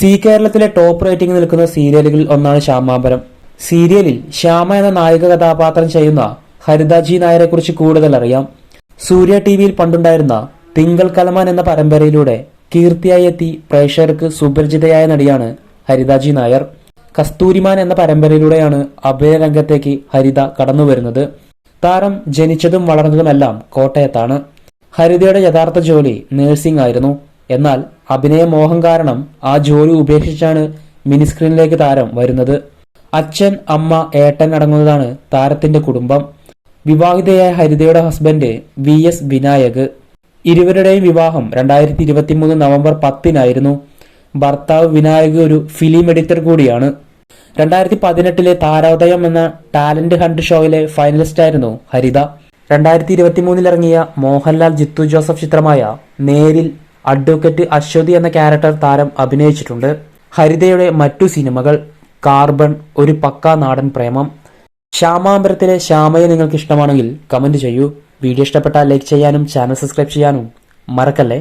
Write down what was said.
C കേരളത്തിലെ top rating നിൽക്കുന്ന സീരിയലുകളിൽ ഒന്നാണ് ശ്യാമാപരം. സീരിയലിൽ ശ്യാമ എന്ന നായിക കഥാപാത്രം ചെയ്യുന്ന ഹരിതാജി നായരെ കുറിച്ച് കൂടുതൽ അറിയാം. സൂര്യ ടി വിയിൽ പണ്ടുണ്ടായിരുന്ന തിങ്കൾ കലമാൻ എന്ന പരമ്പരയിലൂടെ കീർത്തിയായി എത്തി പ്രേക്ഷകർക്ക് സുപരിചിതയായ നടിയാണ് ഹരിതാജി നായർ. കസ്തൂരിമാൻ എന്ന പരമ്പരയിലൂടെയാണ് അഭയരംഗത്തേക്ക് ഹരിത കടന്നു വരുന്നത്. താരം ജനിച്ചതും വളർന്നതുമെല്ലാം കോട്ടയത്താണ്. ഹരിതയുടെ യഥാർത്ഥ ജോലി നഴ്സിംഗ് ആയിരുന്നു. എന്നാൽ അഭിനയ മോഹം കാരണം ആ ജോലി ഉപേക്ഷിച്ചാണ് മിനിസ്ക്രീനിലേക്ക് താരം വരുന്നത്. അച്ഛൻ അമ്മ ഏട്ടൻ അടങ്ങുന്നതാണ് താരത്തിന്റെ കുടുംബം. വിവാഹിതയായ ഹരിതയുടെ ഹസ്ബൻഡ് വി എസ് വിനായക്. ഇരുവരുടെയും വിവാഹം രണ്ടായിരത്തി ഇരുപത്തിമൂന്ന് നവംബർ പത്തിനായിരുന്നു. ഭർത്താവ് വിനായക് ഒരു ഫിലിം എഡിറ്റർ കൂടിയാണ്. രണ്ടായിരത്തി പതിനെട്ടിലെ താരോദയം എന്ന ടാലന്റ് ഹണ്ട് ഷോയിലെ ഫൈനലിസ്റ്റ് ആയിരുന്നു ഹരിത. രണ്ടായിരത്തി ഇരുപത്തിമൂന്നിൽ ഇറങ്ങിയ മോഹൻലാൽ ജിത്തു ജോസഫ് ചിത്രമായ നേരിൽ അഡ്വക്കേറ്റ് അശ്വതി എന്ന ക്യാരക്ടർ താരം അഭിനയിച്ചിട്ടുണ്ട്. ഹരിതയുടെ മറ്റു സിനിമകൾ കാർബൺ ഒരു പക്കാ നാടൻ പ്രേമം. ശ്യാമാമ്പരത്തിലെ ശ്യാമയെ നിങ്ങൾക്ക് ഇഷ്ടമാണെങ്കിൽ കമന്റ് ചെയ്യൂ. വീഡിയോ ഇഷ്ടപ്പെട്ടാൽ ലൈക്ക് ചെയ്യാനും ചാനൽ സബ്സ്ക്രൈബ് ചെയ്യാനും മറക്കല്ലേ?